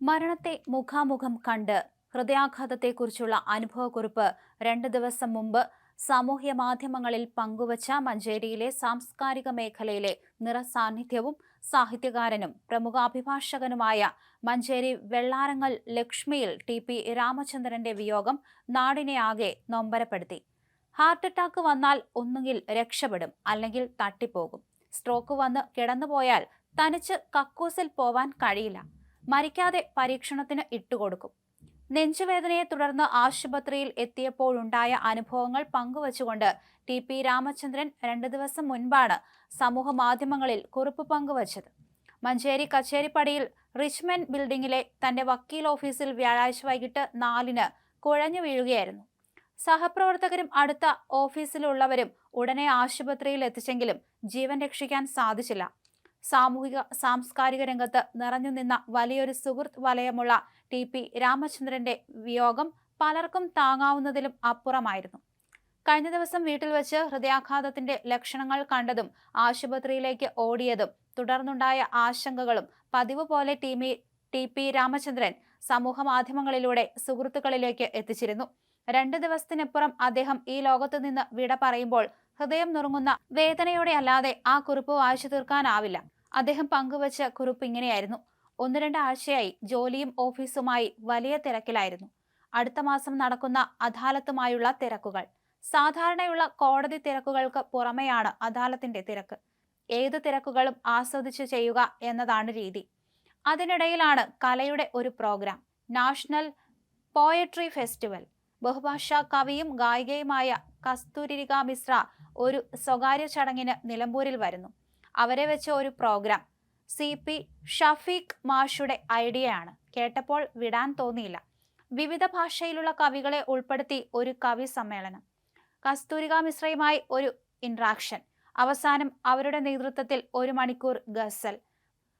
മരണത്തെ മുഖാമുഖം കണ്ട് ഹൃദയാഘാതത്തെക്കുറിച്ചുള്ള അനുഭവക്കുറിപ്പ് രണ്ട് ദിവസം മുമ്പ് സാമൂഹ്യ മാധ്യമങ്ങളിൽ പങ്കുവച്ച മഞ്ചേരിയിലെ സാംസ്കാരിക മേഖലയിലെ നിറസാന്നിധ്യവും സാഹിത്യകാരനും പ്രമുഖ അഭിഭാഷകനുമായ മഞ്ചേരി വെള്ളാരങ്ങൽ ലക്ഷ്മിയിൽ ടി പി രാമചന്ദ്രന്റെ വിയോഗം നാടിനെ ആകെ നൊമ്പരപ്പെടുത്തി. ഹാർട്ട് അറ്റാക്ക് വന്നാൽ ഒന്നുകിൽ രക്ഷപ്പെടും അല്ലെങ്കിൽ തട്ടിപ്പോകും. സ്ട്രോക്ക് വന്ന് കിടന്നുപോയാൽ തനിച്ച് കക്കൂസിൽ പോവാൻ കഴിയില്ല. മരിക്കാതെ പരീക്ഷണത്തിന് ഇട്ടുകൊടുക്കും. നെഞ്ചുവേദനയെ തുടർന്ന് ആശുപത്രിയിൽ എത്തിയപ്പോഴുണ്ടായ അനുഭവങ്ങൾ പങ്കുവച്ചുകൊണ്ട് ടി പി രാമചന്ദ്രൻ രണ്ട് ദിവസം മുൻപാണ് സമൂഹ മാധ്യമങ്ങളിൽ കുറിപ്പ് പങ്കുവച്ചത്. മഞ്ചേരി കച്ചേരിപ്പടിയിൽ റിച്ച്മൻ ബിൽഡിംഗിലെ തന്റെ വക്കീൽ ഓഫീസിൽ വ്യാഴാഴ്ച വൈകിട്ട് നാലിന് കുഴഞ്ഞു വീഴുകയായിരുന്നു. സഹപ്രവർത്തകരും അടുത്ത ഓഫീസിലുള്ളവരും ഉടനെ ആശുപത്രിയിൽ എത്തിച്ചെങ്കിലും ജീവൻ രക്ഷിക്കാൻ സാധിച്ചില്ല. സാമൂഹിക സാംസ്കാരിക രംഗത്ത് നിറഞ്ഞു നിന്ന വലിയൊരു സുഹൃത്ത് വലയമുള്ള ടി പി രാമചന്ദ്രന്റെ വിയോഗം പലർക്കും താങ്ങാവുന്നതിലും അപ്പുറമായിരുന്നു. കഴിഞ്ഞ ദിവസം വീട്ടിൽ വെച്ച് ഹൃദയാഘാതത്തിന്റെ ലക്ഷണങ്ങൾ കണ്ടതും ആശുപത്രിയിലേക്ക് ഓടിയതും തുടർന്നുണ്ടായ ആശങ്കകളും പതിവ് പോലെ ടീമി ടി പി രാമചന്ദ്രൻ സമൂഹ മാധ്യമങ്ങളിലൂടെ സുഹൃത്തുക്കളിലേക്ക് എത്തിച്ചിരുന്നു. രണ്ട് ദിവസത്തിനപ്പുറം അദ്ദേഹം ഈ ലോകത്തു നിന്ന് വിട പറയുമ്പോൾ ഹൃദയം നുറുങ്ങുന്ന വേദനയോടെ അല്ലാതെ ആ കുറിപ്പ് വായിച്ചു തീർക്കാനാവില്ല. അദ്ദേഹം പങ്കുവച്ച കുറിപ്പ് ഇങ്ങനെയായിരുന്നു. ഒന്ന് രണ്ട് ആഴ്ചയായി ജോലിയും ഓഫീസുമായി വലിയ തിരക്കിലായിരുന്നു. അടുത്ത മാസം നടക്കുന്ന അദാലത്തുമായുള്ള തിരക്കുകൾ. സാധാരണയുള്ള കോടതി തിരക്കുകൾക്ക് പുറമെയാണ് അദാലത്തിന്റെ തിരക്ക്. ഏത് തിരക്കുകളും ആസ്വദിച്ചു ചെയ്യുക എന്നതാണ് രീതി. അതിനിടയിലാണ് കലയുടെ ഒരു പ്രോഗ്രാം നാഷണൽ പോയട്രി ഫെസ്റ്റിവൽ. ബഹുഭാഷാ കവിയും ഗായികയുമായ കസ്തൂരിക മിശ്ര ഒരു സ്വകാര്യ ചടങ്ങിന് നിലമ്പൂരിൽ വരുന്നു. അവരെ വെച്ച ഒരു പ്രോഗ്രാം സി പി ഷഫീഖ് മാഷുടെ ഐഡിയയാണ് കേട്ടപ്പോൾ വിടാൻ തോന്നിയില്ല. വിവിധ ഭാഷയിലുള്ള കവികളെ ഉൾപ്പെടുത്തി ഒരു കവി സമ്മേളനം. കസ്തൂരിക മിശ്രയുമായി ഒരു ഇൻട്രാക്ഷൻ അവസാനം അവരുടെ നേതൃത്വത്തിൽ ഒരു മണിക്കൂർ ഗസൽ.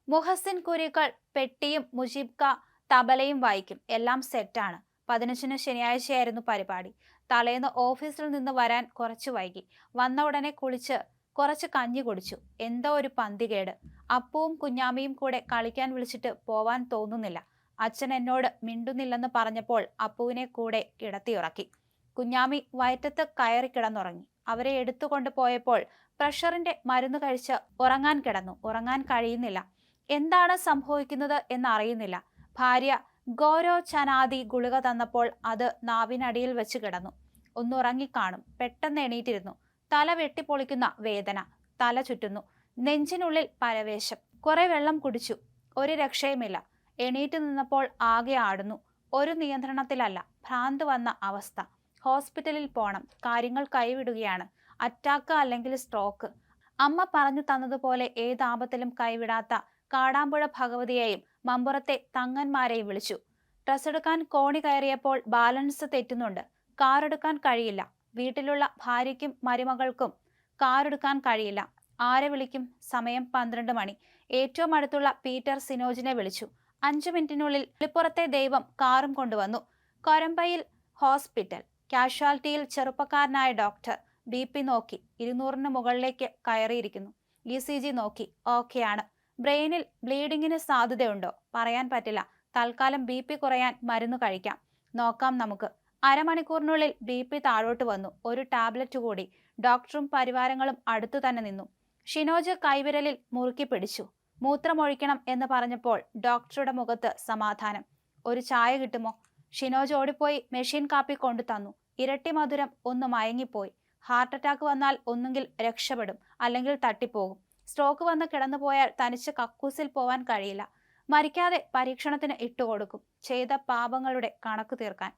മുഹസിൻ കുരിക്കൾ പെട്ടിയും മുജീബ് തബലയും വായിക്കും. എല്ലാം സെറ്റാണ് പതിനഞ്ചിന് ശനിയാഴ്ചയായിരുന്നു പരിപാടി. തലേന്ന് ഓഫീസിൽ നിന്ന് വരാൻ കുറച്ച് വൈകി. വന്ന ഉടനെ കുളിച്ച് കുറച്ച് കഞ്ഞി കുടിച്ചു. എന്തോ ഒരു പന്തികേട്. അപ്പവും കുഞ്ഞാമ്മയും കൂടെ കളിക്കാൻ വിളിച്ചിട്ട് പോവാൻ തോന്നുന്നില്ല. അച്ഛൻ എന്നോട് മിണ്ടുന്നില്ലെന്ന് പറഞ്ഞപ്പോൾ അപ്പുവിനെ കൂടെ കിടത്തിയുറക്കി കുഞ്ഞാമി വയറ്റത്ത് കയറി കിടന്നുറങ്ങി. അവരെ എടുത്തുകൊണ്ട് പോയപ്പോൾ പ്രഷറിന്റെ മരുന്ന് കഴിച്ച് ഉറങ്ങാൻ കിടന്നു. ഉറങ്ങാൻ കഴിയുന്നില്ല. എന്താണ് സംഭവിക്കുന്നത് എന്നറിയുന്നില്ല. ഭാര്യ ഗോരോ ചനാദി ഗുളിക തന്നപ്പോൾ അത് നാവിനടിയിൽ വെച്ച് കിടന്നു. ഒന്നുറങ്ങിക്കാണും. പെട്ടെന്ന് എണീറ്റിരുന്നു. തല വെട്ടിപ്പൊളിക്കുന്ന വേദന. തല ചുറ്റുന്നു. നെഞ്ചിനുള്ളിൽ പരവേശം. കുറെ വെള്ളം കുടിച്ചു. ഒരു രക്ഷയുമില്ല. എണീറ്റ് നിന്നപ്പോൾ ആകെ ആടുന്നു. ഒരു നിയന്ത്രണത്തിലല്ല. ഭ്രാന്ത് വന്ന അവസ്ഥ. ഹോസ്പിറ്റലിൽ പോണം. കാര്യങ്ങൾ കൈവിടുകയാണ്. അറ്റാക്ക് അല്ലെങ്കിൽ സ്ട്രോക്ക്. അമ്മ പറഞ്ഞു തന്നതുപോലെ ഏതാപത്തിലും കൈവിടാത്ത കാടാമ്പുഴ ഭഗവതിയെയും മമ്പുറത്തെ തങ്ങന്മാരെ വിളിച്ചു. ഡ്രസ് എടുക്കാൻ കോണി കയറിയപ്പോൾ ബാലൻസ് തെറ്റുന്നുണ്ട്. കാർ എടുക്കാൻ കഴിയില്ല. വീട്ടിലുള്ള ഭാര്യയ്ക്കും മരുമകൾക്കും കാർ എടുക്കാൻ കഴിയില്ല. ആരെ വിളിക്കും? സമയം പന്ത്രണ്ട് മണി. ഏറ്റവും അടുത്തുള്ള പീറ്റർ സിനോജിനെ വിളിച്ചു. അഞ്ചു മിനിറ്റിനുള്ളിൽ വെളിപ്പുറത്തെ ദൈവം കാറും കൊണ്ടുവന്നു. കൊരമ്പയിൽ ഹോസ്പിറ്റൽ. കാഷ്വാലിറ്റിയിൽ ചെറുപ്പക്കാരനായ ഡോക്ടർ. ബി പി നോക്കി. ഇരുന്നൂറിന് മുകളിലേക്ക് കയറിയിരിക്കുന്നു. ഇ സി ജി നോക്കി. ഓക്കെയാണ്. ബ്രെയിനിൽ ബ്ലീഡിങ്ങിന് സാധ്യതയുണ്ടോ? പറയാൻ പറ്റില്ല. തൽക്കാലം ബി പി കുറയാൻ മരുന്ന് കഴിക്കാം. നോക്കാം നമുക്ക്. അരമണിക്കൂറിനുള്ളിൽ ബി പി താഴോട്ട് വന്നു. ഒരു ടാബ്ലറ്റ് കൂടി. ഡോക്ടറും പരിവാരങ്ങളും അടുത്തു തന്നെ നിന്നു. ഷിനോജ് കൈവിരലിൽ മുറുക്കി പിടിച്ചു. മൂത്രമൊഴിക്കണം എന്ന് പറഞ്ഞപ്പോൾ ഡോക്ടറുടെ മുഖത്ത് സമാധാനം. ഒരു ചായ കിട്ടുമോ? ഷിനോജ് ഓടിപ്പോയി മെഷീൻ കാപ്പി കൊണ്ടു തന്നു. ഇരട്ടി മധുരം ഒന്ന് മയങ്ങിപ്പോയി. ഹാർട്ട് അറ്റാക്ക് വന്നാൽ ഒന്നുകിൽ രക്ഷപ്പെടും അല്ലെങ്കിൽ തട്ടിപ്പോകും. സ്ട്രോക്ക് വന്ന് കിടന്നുപോയാൽ തനിച്ച് കക്കൂസിൽ പോവാൻ കഴിയില്ല. മരിക്കാതെ പരീക്ഷണത്തിന് ഇട്ടുകൊടുക്കും ചെയ്ത പാപങ്ങളുടെ കണക്ക് തീർക്കാൻ.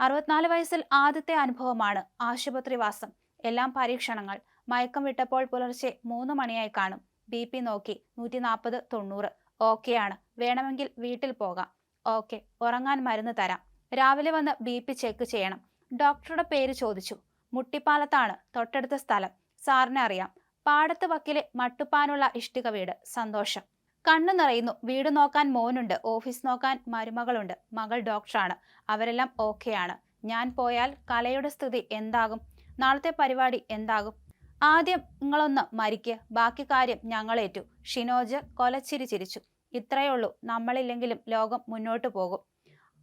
അറുപത്തിനാല് വയസ്സിൽ ആദ്യത്തെ അനുഭവമാണ് ആശുപത്രിവാസം എല്ലാം പരീക്ഷണങ്ങൾ. മയക്കം വിട്ടപ്പോൾ പുലർച്ചെ മൂന്ന് മണിയായി കാണും. ബി പി നോക്കി നൂറ്റി നാൽപ്പത് തൊണ്ണൂറ് ഓക്കെയാണ് വേണമെങ്കിൽ വീട്ടിൽ പോകാം. ഓക്കെ. ഉറങ്ങാൻ മരുന്ന് തരാം. രാവിലെ വന്ന് ബി പി ചെക്ക് ചെയ്യണം. ഡോക്ടറുടെ പേര് ചോദിച്ചു. മുട്ടിപ്പാലത്താണ് തൊട്ടടുത്ത സ്ഥലം. സാറിനെ അറിയാം. പാടത്ത് വക്കിലെ മട്ടുപ്പാനുള്ള ഇഷ്ടിക വീട്. സന്തോഷം. കണ്ണു നിറയുന്നു. വീട് നോക്കാൻ മോനുണ്ട്. ഓഫീസ് നോക്കാൻ മരുമകളുണ്ട്. മകൾ ഡോക്ടറാണ്. അവരെല്ലാം ഓക്കെയാണ്. ഞാൻ പോയാൽ കലയുടെ സ്ഥിതി എന്താകും? നാളത്തെ പരിപാടി എന്താകും? ആദ്യം നിങ്ങളൊന്ന് മരിക്ക്. ബാക്കി കാര്യം ഞങ്ങളേറ്റു. ഷിനോജ് കൊലച്ചിരി ചിരിച്ചു. ഇത്രയേ ഉള്ളൂ. നമ്മളില്ലെങ്കിലും ലോകം മുന്നോട്ട് പോകും.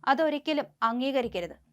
അതൊരിക്കലും അംഗീകരിക്കരുത്.